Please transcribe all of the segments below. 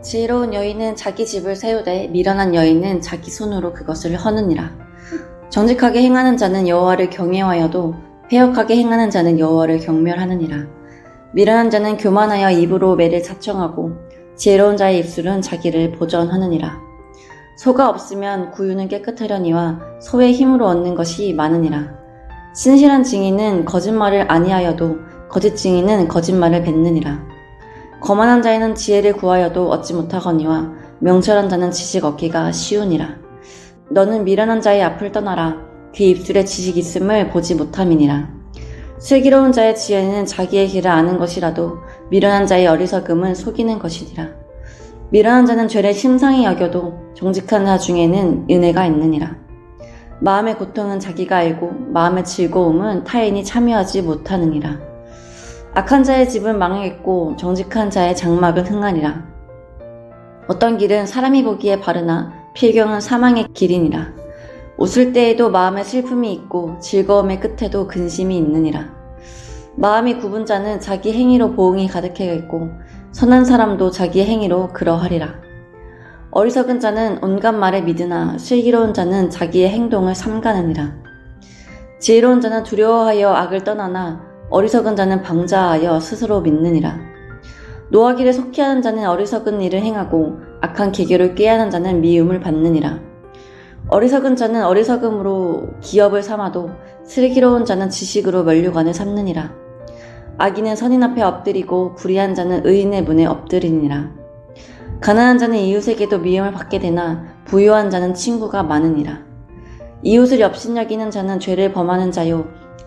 지혜로운 여인은 자기 집을 세우되 미련한 여인은 자기 손으로 그것을 허느니라. 정직하게 행하는 자는 여호와를 경외하여도 패역하게 행하는 자는 여호와를 경멸하느니라. 미련한 자는 교만하여 입으로 매를 자청하고 지혜로운 자의 입술은 자기를 보전하느니라. 소가 없으면 구유는 깨끗하려니와 소의 힘으로 얻는 것이 많으니라. 신실한 증인은 거짓말을 아니하여도 거짓 증인은 거짓말을 뱉느니라. 거만한 자에는 지혜를 구하여도 얻지 못하거니와 명철한 자는 지식 얻기가 쉬우니라. 너는 미련한 자의 앞을 떠나라. 그 입술에 지식 있음을 보지 못함이니라. 슬기로운 자의 지혜는 자기의 길을 아는 것이라도 미련한 자의 어리석음은 속이는 것이니라. 미련한 자는 죄를 심상히 여겨도 정직한 자 중에는 은혜가 있느니라. 마음의 고통은 자기가 알고 마음의 즐거움은 타인이 참여하지 못하느니라. 악한 자의 집은 망하겠고 정직한 자의 장막은 흥하니라. 어떤 길은 사람이 보기에 바르나 필경은 사망의 길이니라. 웃을 때에도 마음에 슬픔이 있고 즐거움의 끝에도 근심이 있느니라. 마음이 굽은 자는 자기 행위로 보응이 가득해 있고 선한 사람도 자기 행위로 그러하리라. 어리석은 자는 온갖 말에 믿으나 슬기로운 자는 자기의 행동을 삼가느니라. 지혜로운 자는 두려워하여 악을 떠나나 어리석은 자는 방자하여 스스로 믿느니라. 노하기를 속히 하는 자는 어리석은 일을 행하고 악한 계교를 꾀하는 자는 미움을 받느니라. 어리석은 자는 어리석음으로 기업을 삼아도 슬기로운 자는 지식으로 면류관을 삼느니라. 악인은 선인 앞에 엎드리고 불의한 자는 의인의 문에 엎드리니라. 가난한 자는 이웃에게도 미움을 받게 되나 부유한 자는 친구가 많으니라. 이웃을 엽신여기는 자는 죄를 범하는 자요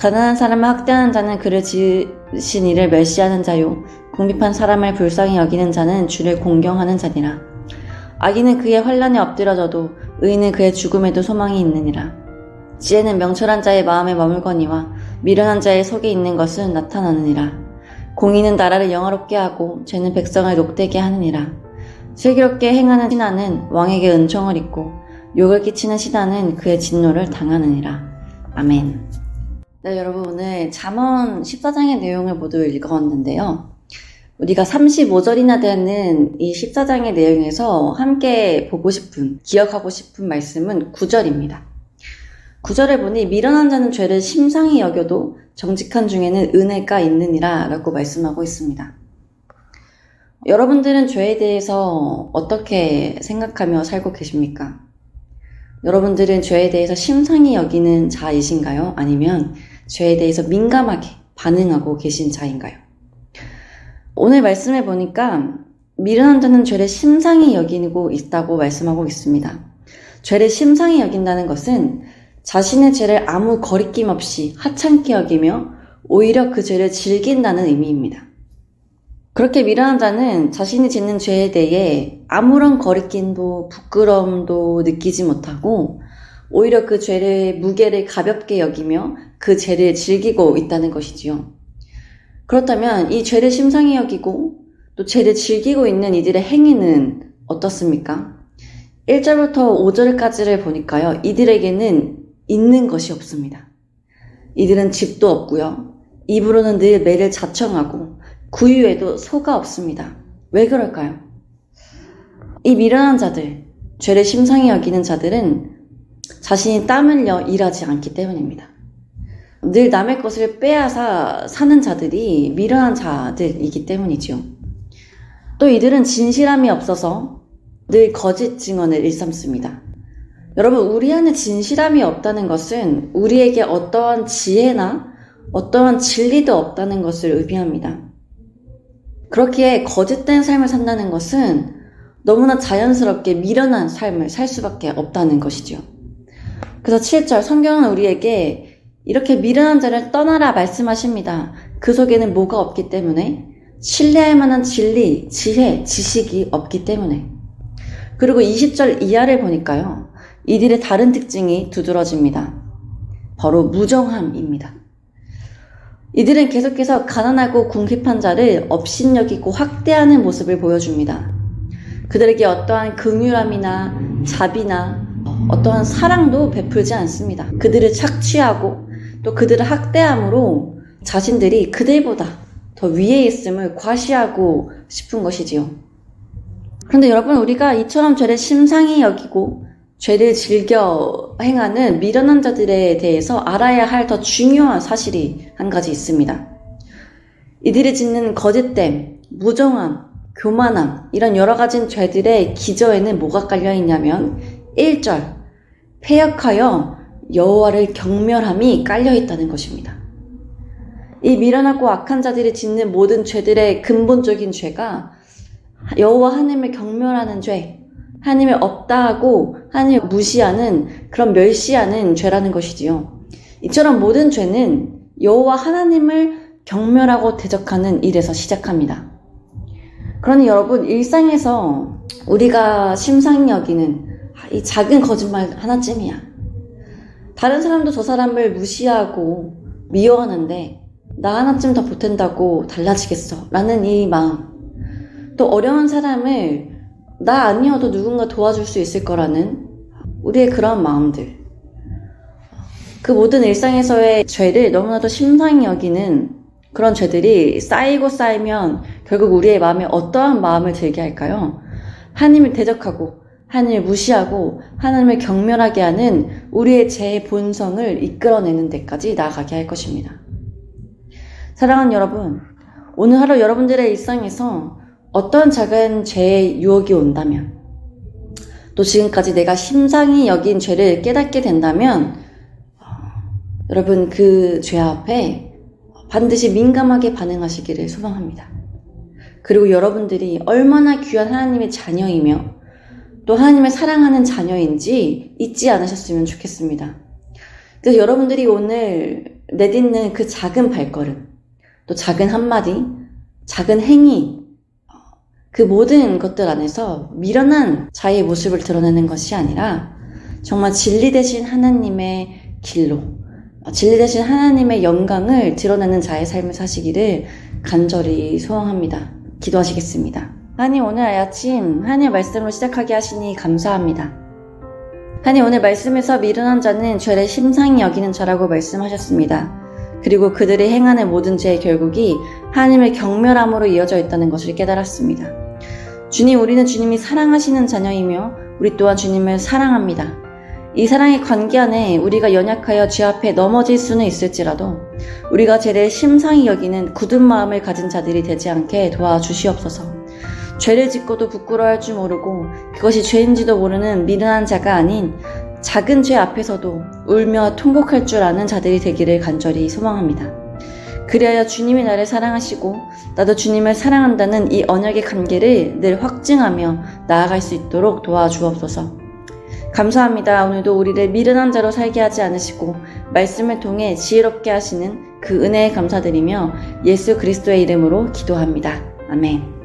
가난한 사람을 학대하는 자는 그를 지으신 이를 멸시하는 자요. 궁핍한 사람을 불쌍히 여기는 자는 주를 공경하는 자니라. 악인은 그의 환란에 엎드려져도 의인은 그의 죽음에도 소망이 있느니라. 지혜는 명철한 자의 마음에 머물거니와 미련한 자의 속에 있는 것은 나타나느니라. 공의는 나라를 영화롭게 하고 죄는 백성을 녹되게 하느니라. 슬기롭게 행하는 신하는 왕에게 은총을 입고 욕을 끼치는 신하는 그의 진노를 당하느니라. 아멘. 네, 여러분 오늘 잠언 14장의 내용을 모두 읽어왔는데요. 우리가 35절이나 되는 이 14장의 내용에서 함께 보고 싶은, 기억하고 싶은 말씀은 9절입니다. 9절에 보니 미련한 자는 죄를 심상히 여겨도 정직한 중에는 은혜가 있느니라 라고 말씀하고 있습니다. 여러분들은 죄에 대해서 어떻게 생각하며 살고 계십니까? 여러분들은 죄에 대해서 심상히 여기는 자이신가요? 아니면 죄에 대해서 민감하게 반응하고 계신 자인가요? 오늘 말씀해 보니까 미련한 자는 죄를 심상히 여기고 있다고 말씀하고 있습니다. 죄를 심상히 여긴다는 것은 자신의 죄를 아무 거리낌 없이 하찮게 여기며 오히려 그 죄를 즐긴다는 의미입니다. 그렇게 미련한 자는 자신이 짓는 죄에 대해 아무런 거리낌도 부끄러움도 느끼지 못하고 오히려 그 죄를 무게를 가볍게 여기며 그 죄를 즐기고 있다는 것이지요. 그렇다면 이 죄를 심상히 여기고 또 죄를 즐기고 있는 이들의 행위는 어떻습니까? 1절부터 5절까지를 보니까요. 이들에게는 있는 것이 없습니다. 이들은 집도 없고요. 입으로는 늘 매를 자청하고 구유에도 소가 없습니다. 왜 그럴까요? 이 미련한 자들, 죄를 심상히 여기는 자들은 자신이 땀 흘려 일하지 않기 때문입니다. 늘 남의 것을 빼앗아 사는 자들이 미련한 자들이기 때문이지요. 또 이들은 진실함이 없어서 늘 거짓 증언을 일삼습니다. 여러분, 우리 안에 진실함이 없다는 것은 우리에게 어떠한 지혜나 어떠한 진리도 없다는 것을 의미합니다. 그렇기에 거짓된 삶을 산다는 것은 너무나 자연스럽게 미련한 삶을 살 수밖에 없다는 것이죠. 그래서 7절 성경은 우리에게 이렇게 미련한 자를 떠나라 말씀하십니다. 그 속에는 뭐가 없기 때문에 신뢰할 만한 진리, 지혜, 지식이 없기 때문에 그리고 20절 이하를 보니까요. 이들의 다른 특징이 두드러집니다. 바로 무정함입니다. 이들은 계속해서 가난하고 궁핍한 자를 업신여기고 확대하는 모습을 보여줍니다. 그들에게 어떠한 긍휼함이나 자비나 어떠한 사랑도 베풀지 않습니다. 그들을 착취하고 또 그들을 학대함으로 자신들이 그들보다 더 위에 있음을 과시하고 싶은 것이지요. 그런데 여러분, 우리가 이처럼 죄를 심상히 여기고 죄를 즐겨 행하는 미련한 자들에 대해서 알아야 할 더 중요한 사실이 한 가지 있습니다. 이들이 짓는 거짓됨, 무정함, 교만함, 이런 여러 가지 죄들의 기저에는 뭐가 깔려 있냐면 1절, 폐역하여 여호와를 경멸함이 깔려 있다는 것입니다. 이 미련하고 악한 자들이 짓는 모든 죄들의 근본적인 죄가 여호와 하나님을 경멸하는 죄, 하나님을 없다 하고 하나님을 무시하는 그런 멸시하는 죄라는 것이지요. 이처럼 모든 죄는 여호와 하나님을 경멸하고 대적하는 일에서 시작합니다. 그러니 여러분 일상에서 우리가 심상히 여기는 이 작은 거짓말 하나쯤이야. 다른 사람도 저 사람을 무시하고 미워하는데 나 하나쯤 더 보탠다고 달라지겠어 라는 이 마음 또 어려운 사람을 나 아니어도 누군가 도와줄 수 있을 거라는 우리의 그런 마음들. 그 모든 일상에서의 죄를 너무나도 심상히 여기는 그런 죄들이 쌓이고 쌓이면 결국 우리의 마음에 어떠한 마음을 들게 할까요? 하나님을 대적하고 하나님을 무시하고 하나님을 경멸하게 하는 우리의 제 본성을 이끌어내는 데까지 나아가게 할 것입니다. 사랑하는 여러분, 오늘 하루 여러분들의 일상에서 어떤 작은 죄의 유혹이 온다면, 또 지금까지 내가 심상히 여긴 죄를 깨닫게 된다면, 어, 여러분 그 죄 앞에 반드시 민감하게 반응하시기를 소망합니다. 그리고 여러분들이 얼마나 귀한 하나님의 자녀이며 또 하나님을 사랑하는 자녀인지 잊지 않으셨으면 좋겠습니다. 그래서 여러분들이 오늘 내딛는 그 작은 발걸음, 또 작은 한마디, 작은 행위, 그 모든 것들 안에서 미련한 자의 모습을 드러내는 것이 아니라 정말 진리 되신 하나님의 길로, 진리 되신 하나님의 영광을 드러내는 자의 삶을 사시기를 간절히 소원합니다. 기도하시겠습니다. 하나님 오늘 아침 하나님 말씀으로 시작하게 하시니 감사합니다. 하나님 오늘 말씀에서 미련한 자는 죄를 심상히 여기는 자라고 말씀하셨습니다. 그리고 그들이 행하는 모든 죄의 결국이 하나님의 경멸함으로 이어져 있다는 것을 깨달았습니다. 주님, 우리는 주님이 사랑하시는 자녀이며 우리 또한 주님을 사랑합니다. 이 사랑의 관계 안에 우리가 연약하여 죄 앞에 넘어질 수는 있을지라도 우리가 죄를 심상히 여기는 굳은 마음을 가진 자들이 되지 않게 도와주시옵소서. 죄를 짓고도 부끄러워할 줄 모르고 그것이 죄인지도 모르는 미련한 자가 아닌 작은 죄 앞에서도 울며 통곡할 줄 아는 자들이 되기를 간절히 소망합니다. 그리하여 주님이 나를 사랑하시고 나도 주님을 사랑한다는 이 언약의 관계를 늘 확증하며 나아갈 수 있도록 도와주옵소서. 감사합니다. 오늘도 우리를 미련한 자로 살게 하지 않으시고 말씀을 통해 지혜롭게 하시는 그 은혜에 감사드리며 예수 그리스도의 이름으로 기도합니다. 아멘.